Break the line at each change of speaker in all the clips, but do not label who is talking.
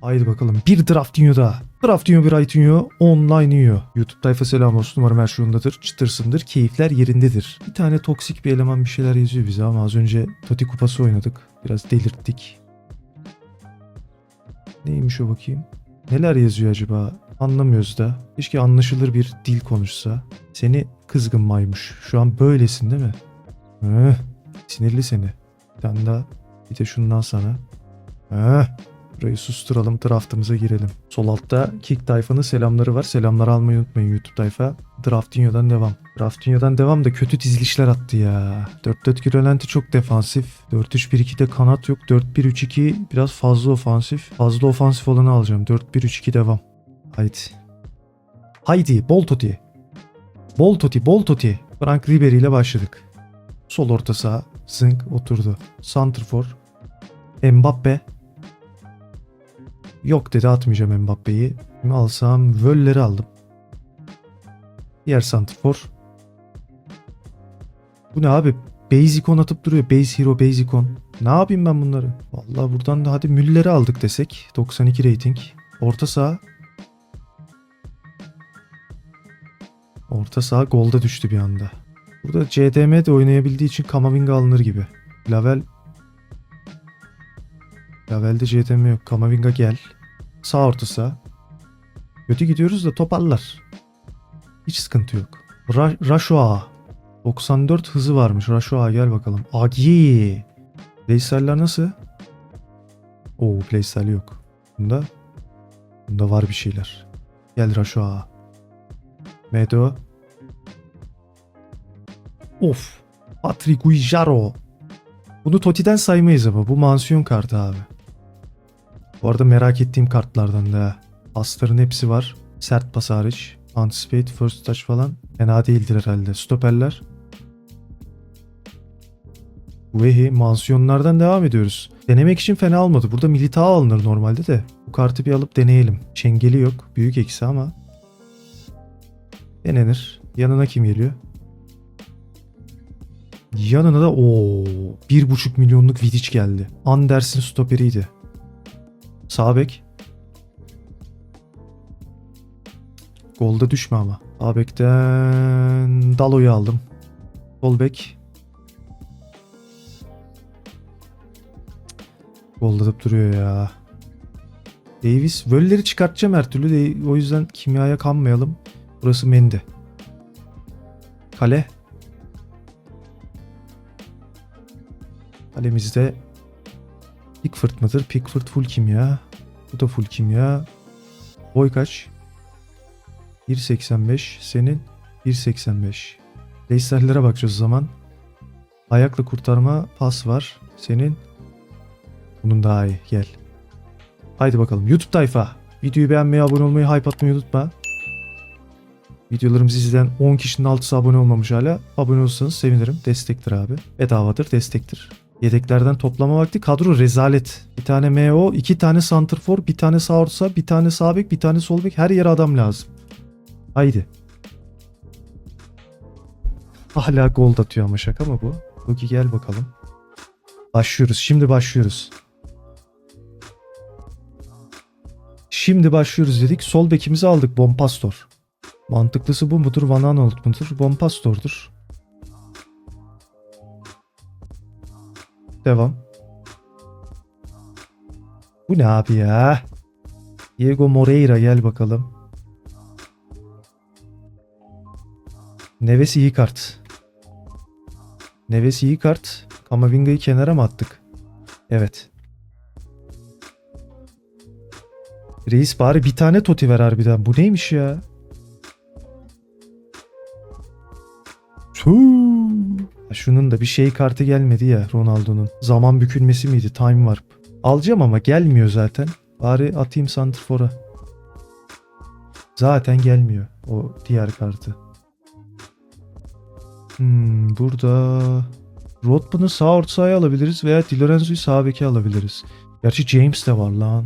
Haydi bakalım. Bir Draftinho daha. Draftinho bir Aitinho online yiyor. YouTube tayfa selam olsun. Umarım her şey yolundadır. Çıtırsındır. Keyifler yerindedir. Bir tane toksik bir eleman bir şeyler yazıyor bize ama az önce Toti kupası oynadık. Biraz delirttik. Neymiş o bakayım? Neler yazıyor acaba? Anlamıyoruz da. Keşke anlaşılır bir dil konuşsa. Seni kızgın maymuş. Şu an böylesin değil mi? Eh, sinirli seni. Bir tane daha. Bir de şundan sana. Eh, burayı susturalım. Draftımıza girelim. Sol altta Kick tayfanın selamları var. Selamlar almayı unutmayın YouTube tayfa. Draftinho'dan devam. Draftinho'dan devam da kötü dizilişler attı ya. 4-4 Kirolenti çok defansif. 4-3-1-2'de kanat yok. 4-1-3-2 biraz fazla ofansif. Fazla ofansif olanı alacağım. 4-1-3-2 devam. Haydi. Haydi bol toti. Bol toti bol toti. Frank Ribery ile başladık. Sol orta saha. Zınk oturdu. Santrfor. Mbappe. Yok dedi atmayacağım Mbappe'yi. Kimi alsam Völler'i aldım. Diğer Santrfor. Bu ne abi? Basicon atıp duruyor. Base Hero Basicon. Ne yapayım ben bunları? Vallahi buradan da hadi Müller'i aldık desek. 92 rating. Orta saha. Orta saha golda düştü bir anda. Burada CDM de oynayabildiği için Kamavinga alınır gibi. Lavel Lavel'de CDM yok. Kamavinga gel. Sağ orta saha. Kötü gidiyoruz da toparlar. Hiç sıkıntı yok. Ra Rashua. 94 hızı varmış. Rashua gel bakalım. Agi. Playstyle'lar nasıl? Oo playstyle yok. Bunda Bunda var bir şeyler. Gel Rashua. Medo. Of. Patrick Guijaro. Bunu Toti'den saymayız ama bu mansiyon kartı abi. Bu arada merak ettiğim kartlardan da. Asların hepsi var. Sert pas hariç. Anticipate, first touch falan. Fena değildir herhalde. Stoperler. Vehi mansiyonlardan devam ediyoruz. Denemek için fena olmadı. Burada Militao alınır normalde de. Bu kartı bir alıp deneyelim. Çengeli yok. Büyük eksi ama. Denenir. Yanına kim geliyor? Yanına da o 1,5 milyonluk Vidic geldi. Anders'in stoperiydi. Sağ bek. Golda düşme ama. Sağ bekten Dalo'yu aldım. Sol bek. Goldatıp duruyor ya. Davis. Völleri çıkartacağım her türlü. O yüzden kimyaya kanmayalım. Burası Mendi. Kale. Kalemizde Pickford mıdır? Pickford full kimya. Bu da full kimya. Boy kaç? 1.85. Senin 1.85. Leyserlere bakacağız o zaman. Ayakla kurtarma pas var. Senin bunun daha iyi. Gel. Haydi bakalım. YouTube tayfa. Videoyu beğenmeyi, abone olmayı, hype atmayı unutma. Videolarımızı izleyen 10 kişinin altısı abone olmamış hala. Abone olursanız sevinirim. Destektir abi. Bedavadır, destektir. Yedeklerden toplama vakti kadro rezalet. Bir tane MO, iki tane santrfor, bir tane sağ orta, bir tane sağ bek, bir tane sol bek. Her yere adam lazım. Haydi. Hala gol atıyor ama şaka mı bu? Loki gel bakalım. Başlıyoruz. Şimdi başlıyoruz. Şimdi başlıyoruz dedik. Sol bekimizi aldık. Bompastor. Mantıklısı bu mudur? Van Aanholt mudur? Bompastor'dur. Devam. Bu ne abi ya? Diego Moreira gel bakalım. Neves iyi kart. Neves iyi kart. Kamavinga'yı kenara mı attık? Evet. Reis bari bir tane toti ver harbiden. Bu neymiş ya? Tüh. Şunun da bir şey kartı gelmedi ya Ronaldo'nun. Zaman bükülmesi miydi? Time Warp. Alacağım ama gelmiyor zaten. Bari atayım Santrfor'a. Zaten gelmiyor o diğer kartı. Hmm, burada Rodman'ı sağ orta sahaya alabiliriz veya Di sağ beke alabiliriz. Gerçi James de var lan.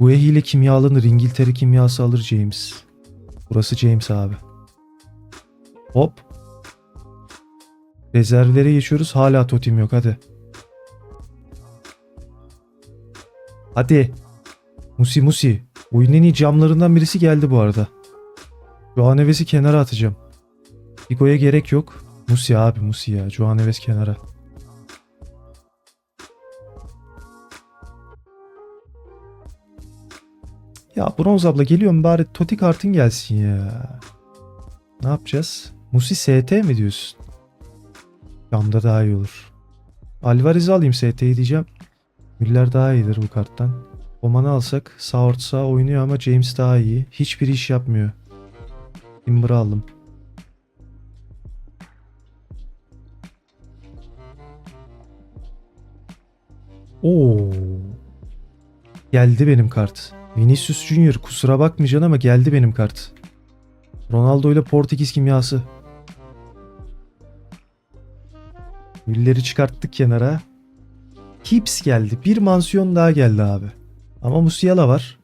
Guehi ile kimya alınır. İngiltere kimyası alır James. Burası James abi. Hop. Rezervlere geçiyoruz. Hala totim yok hadi. Hadi. Musi Musi. Oyunun en iyi camlarından birisi geldi bu arada. Joao Neves'i kenara atacağım. Figo'ya gerek yok. Musi abi Musi ya. Joao Neves kenara. Ya Bronz abla geliyorum bari Toti kartın gelsin ya. Ne yapacağız? Musi ST mi diyorsun? Camda daha iyi olur. Alvarez'i alayım ST'yi diyeceğim. Müller daha iyidir bu karttan. Oman'ı alsak sağ saha oynuyor ama James daha iyi. Hiçbir iş yapmıyor. Timber'ı aldım. Oo. Geldi benim kart. Vinicius Junior kusura bakmayacaksın ama geldi benim kart. Ronaldo ile Portekiz kimyası. Müller'i çıkarttık kenara. Hips geldi. Bir mansiyon daha geldi abi. Ama Musiala var.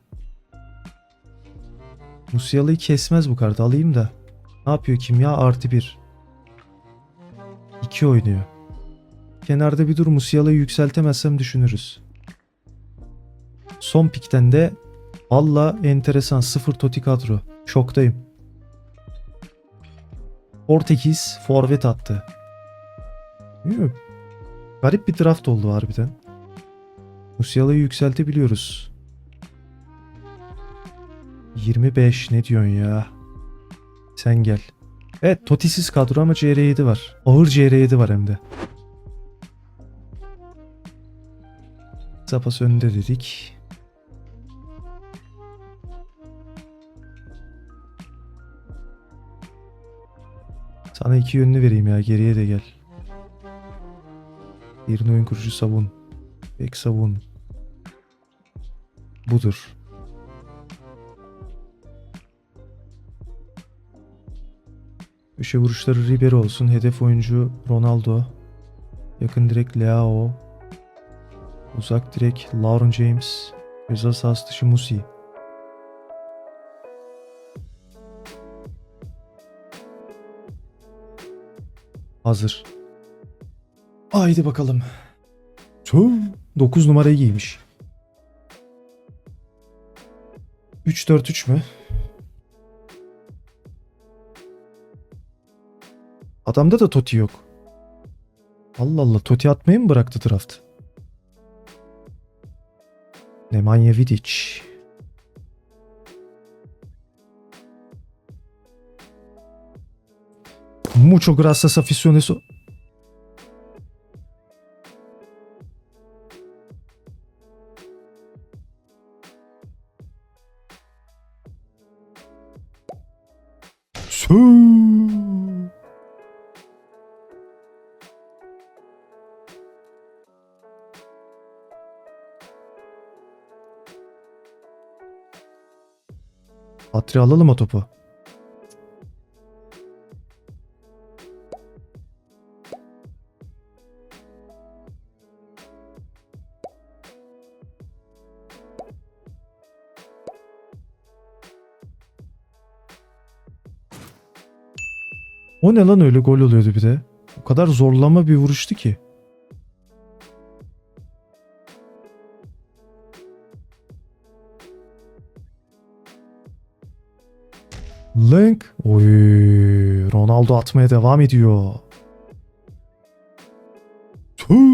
Musiala'yı kesmez bu kart. Alayım da. Ne yapıyor kimya? Artı bir. İki oynuyor. Kenarda bir dur Musiala'yı yükseltemezsem düşünürüz. Son pikten de valla enteresan sıfır toti kadro. Şoktayım. Portekiz forvet attı. Bilmiyorum. Garip bir draft oldu harbiden. Musiala'yı yükseltebiliyoruz. 25 ne diyorsun ya? Sen gel. Evet Totisiz kadro ama CR7 var. Ağır CR7 var hem de. Zapas önde dedik. Sana iki yönlü vereyim ya geriye de gel. Birini oyun kurucu savun. Bek savun. Budur. Köşe vuruşları Ribery olsun. Hedef oyuncu Ronaldo. Yakın direk Leao. Uzak direk Lauren James. Ceza sahası dışı Musi. Hazır. Haydi bakalım. Tüh, 9 numarayı giymiş. 3-4-3 mü? Adamda da Toti yok. Allah Allah Toti atmayı mı bıraktı draft? Nemanja Vidic. Mucho gracias aficiones. Atri alalım o topu. O ne lan öyle gol oluyordu bir de. O kadar zorlama bir vuruştu ki. Link. Oy, Ronaldo atmaya devam ediyor. Tüh.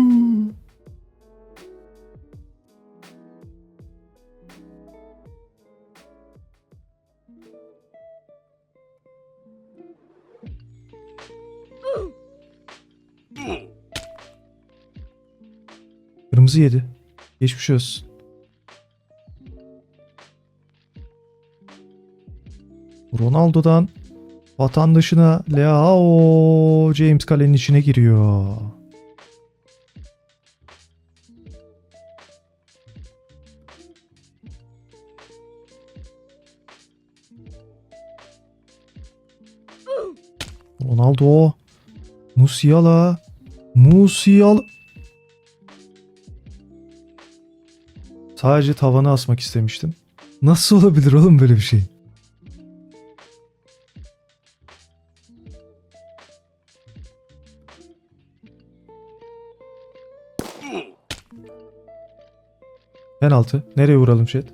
Kırmızı yedi. Geçmiş olsun. Ronaldo'dan vatandaşına Leao James kalenin içine giriyor. Ronaldo Musiala Musiala Sadece tavana asmak istemiştim. Nasıl olabilir oğlum böyle bir şey? Penaltı. Nereye vuralım chat?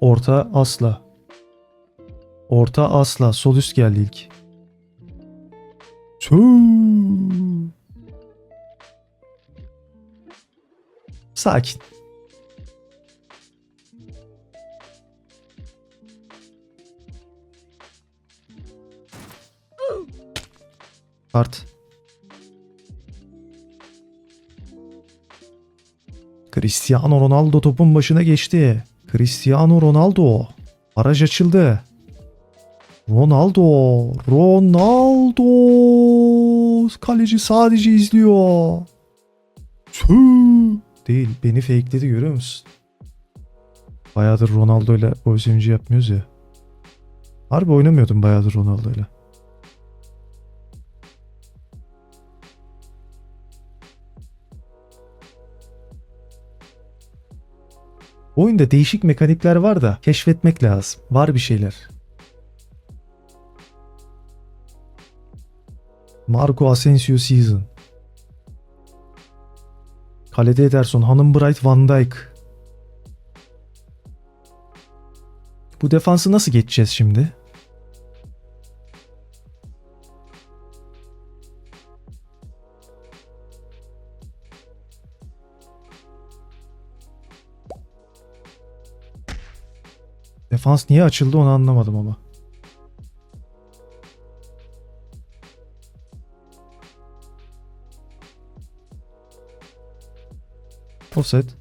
Orta asla. Orta asla. Sol üst geldi ilk. Tüh. Sakin. Kart. Cristiano Ronaldo topun başına geçti. Cristiano Ronaldo. Araj açıldı. Ronaldo. Ronaldo. Kaleci sadece izliyor. Tüh. Değil. Beni fakeledi görüyor musun? Bayağıdır Ronaldo ile sevinci yapmıyoruz ya. Harbi oynamıyordum bayağıdır Ronaldo ile. Oyunda değişik mekanikler var da keşfetmek lazım. Var bir şeyler. Marco Asensio season. Kalede Ederson, Hanım Bright, Van Dijk. Bu defansı nasıl geçeceğiz şimdi? Defans niye açıldı onu anlamadım ama. Offset.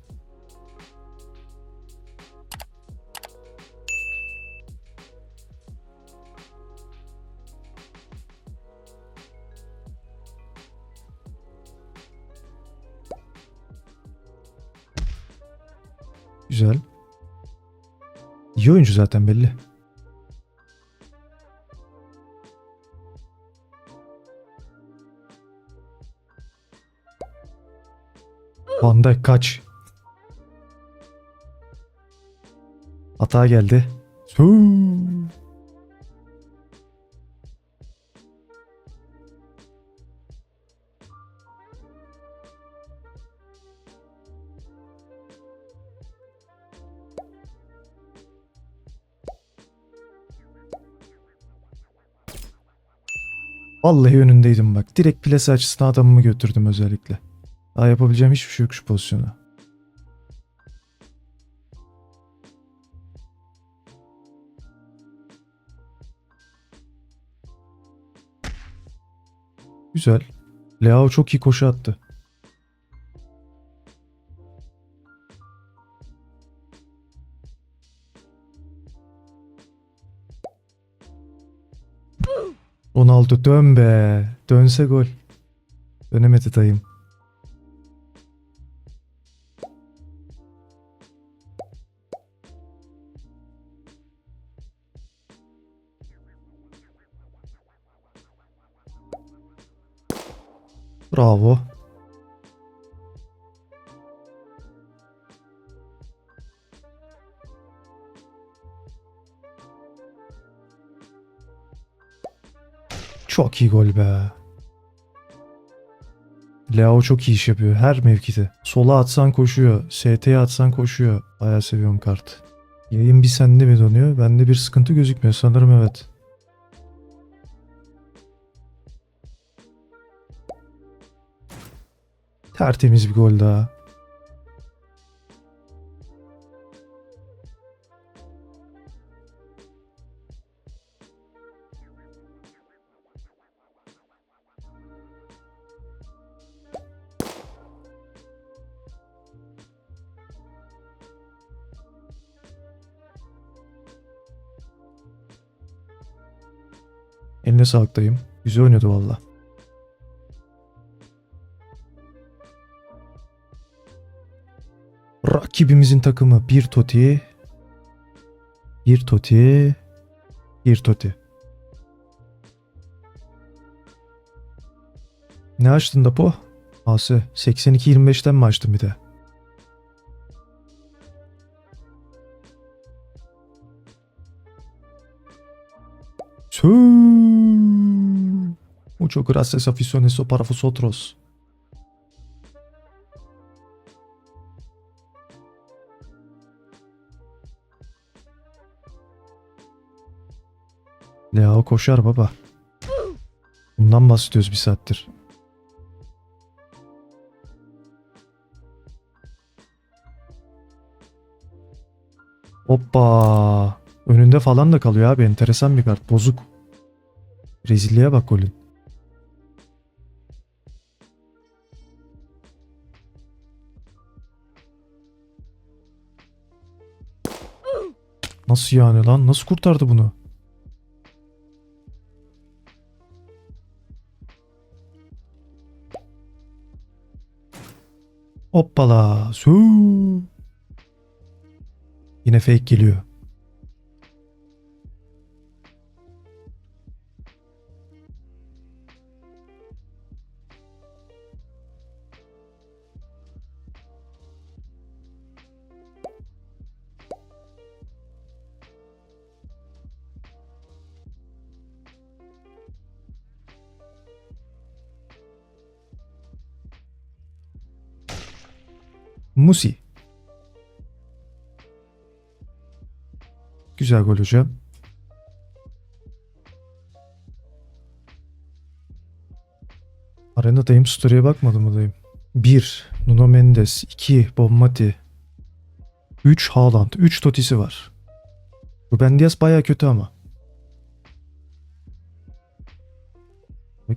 Oyuncu zaten belli. Van kaç. Hata geldi. Suu. Vallahi önündeydim bak. Direkt plase açısına adamımı götürdüm özellikle. Daha yapabileceğim hiçbir şey yok şu pozisyona. Güzel. Leao çok iyi koşu attı. Ronaldo dön be. Dönse gol. Dönemedi dayım. Bravo. Çok iyi gol be. Leo çok iyi iş yapıyor her mevkide. Sola atsan koşuyor. ST'ye atsan koşuyor. Bayağı seviyorum kart. Yayın bir sende mi donuyor? Bende bir sıkıntı gözükmüyor sanırım evet. Tertemiz bir gol daha. Eline sağlık dayım. Güzel oynadı valla. Rakibimizin takımı bir toti. Bir toti. Bir toti. Ne açtın da po? Ası 82-25'ten mi açtın bir de? Mucho gracias aficiones o para vosotros. Leo koşar baba. Bundan bahsediyoruz bir saattir. Hoppa. Önünde falan da kalıyor abi. Enteresan bir kart. Bozuk. Rezilliğe bak golün. Nasıl yani lan? Nasıl kurtardı bunu? Hoppala. Su. Yine fake geliyor. Musi. Güzel gol hocam. Arenadayım. Story'e bakmadım mı dayım? 1. Nuno Mendes. 2. Bob Mati. 3. Haaland. 3 Totisi var. Ruben Dias baya kötü ama.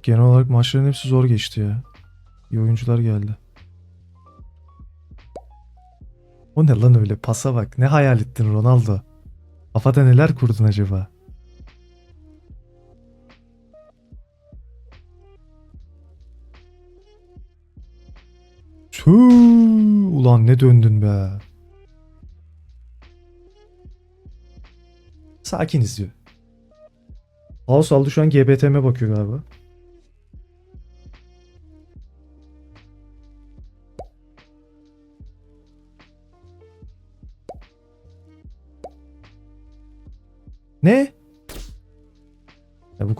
Genel olarak maçların hepsi zor geçti ya. İyi oyuncular geldi. O ne lan öyle pasa bak. Ne hayal ettin Ronaldo? Kafada neler kurdun acaba? Tüh, ulan ne döndün be. Sakin izliyor. House aldı şu an GBT'me bakıyor galiba.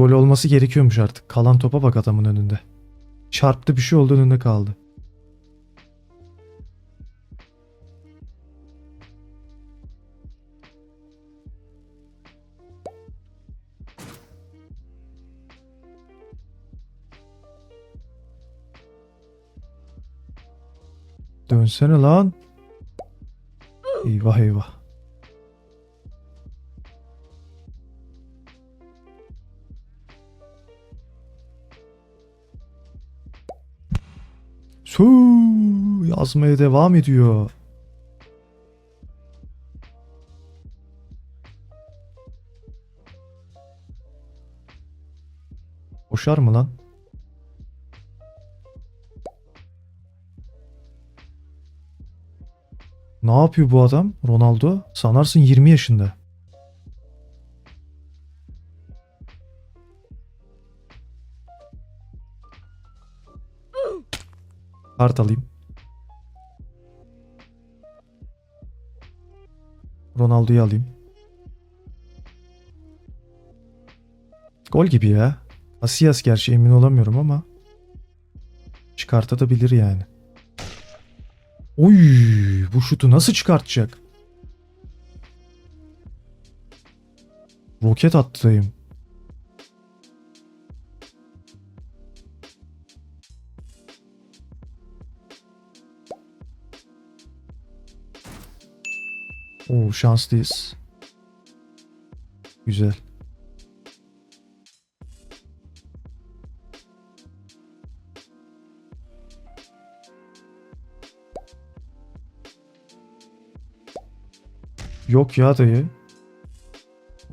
Gol olması gerekiyormuş artık. Kalan topa bak adamın önünde. Çarptı bir şey oldu önünde kaldı. Dönsene lan. Eyvah eyvah. Yazmaya devam ediyor. Koşar mı lan? Ne yapıyor bu adam? Ronaldo? Sanarsın 20 yaşında. Kart alayım. Ronaldo'yu alayım. Gol gibi ya. Casillas gerçi emin olamıyorum ama çıkartabilir yani. Oy, bu şutu nasıl çıkartacak? Roket attayım. Oo şanslıyız. Güzel. Yok ya dayı.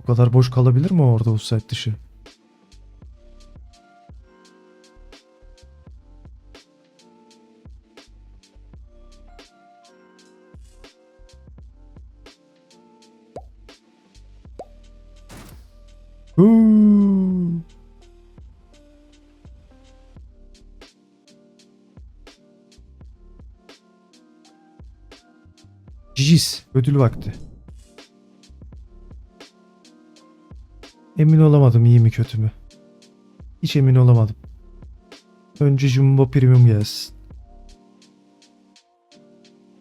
O kadar boş kalabilir mi orada offside dışı? Cicis. Ödül vakti. Emin olamadım iyi mi kötü mü? Hiç emin olamadım. Önce Jumbo Premium gelsin.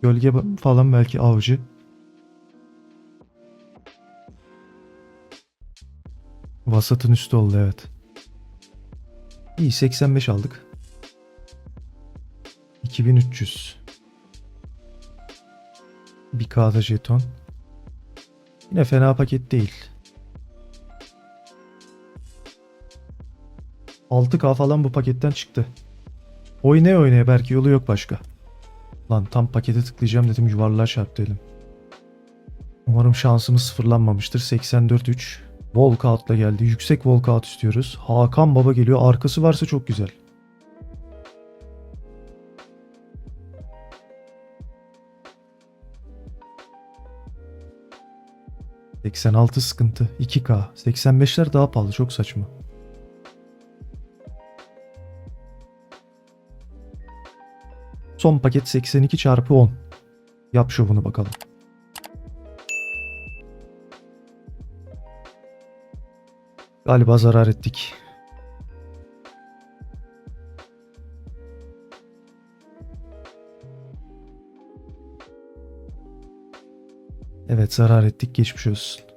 Gölge falan belki avcı. Vasatın üstü oldu evet. İyi 85 aldık. 2300. Bir kağıda jeton. Yine fena paket değil. 6K falan bu paketten çıktı. Oynaya oynaya belki yolu yok başka. Lan tam pakete tıklayacağım dedim yuvarlığa çarptı elim. Umarım şansımız sıfırlanmamıştır. 84-3. Walkout'la geldi. Yüksek walkout istiyoruz. Hakan Baba geliyor. Arkası varsa çok güzel. ...86 sıkıntı. 2K. 85'ler daha pahalı. Çok saçma. Son paket 82 çarpı 10. Yap şovunu bakalım. Galiba zarar ettik. Evet zarar ettik geçmiş olsun.